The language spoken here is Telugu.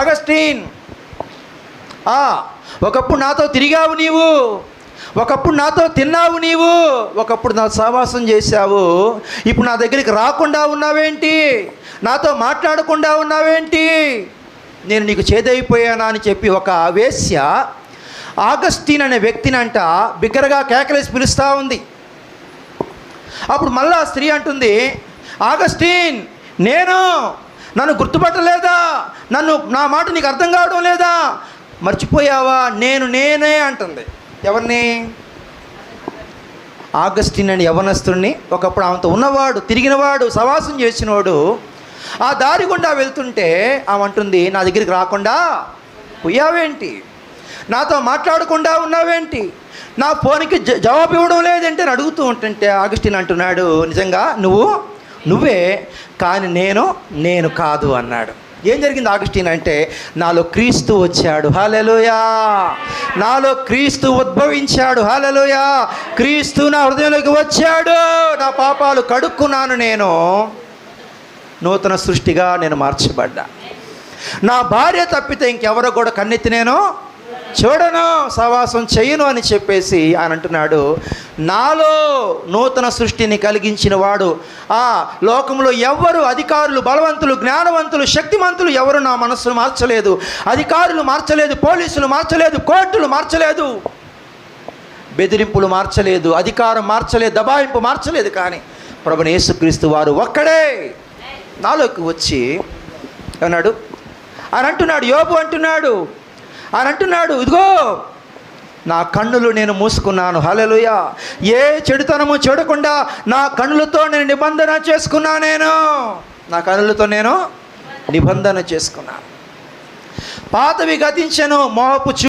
ఆగస్టీన్. ఒకప్పుడు నాతో తిరిగావు నీవు ఒకప్పుడు నాతో తిన్నావు నీవు ఒకప్పుడు నా సహవాసం చేశావు. ఇప్పుడు నా దగ్గరికి రాకుండా ఉన్నావేంటి? నాతో మాట్లాడకుండా ఉన్నావేంటి? నేను నీకు చేదైపోయానా అని చెప్పి ఒక వేశ్య ఆగస్టీన్ అనే వ్యక్తిని అంట బిగ్గరగా కేకలేసి పిలుస్తూ ఉంది. అప్పుడు మళ్ళా స్త్రీ అంటుంది ఆగస్టీన్ నేను నన్ను గుర్తుపట్టలేదా? నన్ను నా మాట నీకు అర్థం కావడం లేదా? మర్చిపోయావా? నేను నేనే అంటుంది. ఎవరిని? ఆగస్టిన్ అని యవనస్తుడిని ఒకప్పుడు ఆమెతో ఉన్నవాడు తిరిగినవాడు సవాసం చేసినవాడు ఆ దారి గుండా వెళ్తుంటే ఆమె అంటుంది నా దగ్గరికి రాకుండా పోయావేంటి? నాతో మాట్లాడకుండా ఉన్నావేంటి? నా ఫోన్కి జ- జవాబు ఇవ్వడం లేదంటే అడుగుతూ ఉంటుంటే ఆగస్టిన్ అంటున్నాడు నిజంగా నువ్వు నువ్వే కానీ నేను నేను కాదు అన్నాడు. ఏం జరిగింది ఆగస్టీన్ అంటే నాలో క్రీస్తు వచ్చాడు. హాలలోయా నాలో క్రీస్తు ఉద్భవించాడు. హాలలోయా క్రీస్తు నా హృదయంలోకి వచ్చాడు. నా పాపాలు కడుక్కున్నాను నేను. నూతన సృష్టిగా నేను మార్చబడ్డా. నా భార్య తప్పితే ఇంకెవరో కూడా కన్నెత్తి నేను చూడను సవాసం చేయను అని చెప్పేసి ఆయన అంటున్నాడు. నాలో నూతన సృష్టిని కలిగించిన వాడు. ఆ లోకంలో ఎవ్వరు అధికారులు బలవంతులు జ్ఞానవంతులు శక్తిమంతులు ఎవరు నా మనస్సును మార్చలేదు. అధికారులు మార్చలేదు పోలీసులు మార్చలేదు కోర్టులు మార్చలేదు. బెదిరింపులు మార్చలేదు అధికారం మార్చలేదు దబాయింపు మార్చలేదు కానీ ప్రభుని యేసుక్రీస్తు వారు ఒక్కడే నాలోకి వచ్చి అన్నాడు ఆయన అంటున్నాడు యోబు అంటున్నాడు ఆయన అంటున్నాడు. ఇదిగో నా కన్నులు నేను మూసుకున్నాను. హలలుయ ఏ చెడుతనము చూడకుండా నా కన్నులతో నేను నిబంధన చేసుకున్నా నేను? నా కన్నులతో నేను నిబంధన చేసుకున్నాను. పాతవి గతించను మోహపు చూ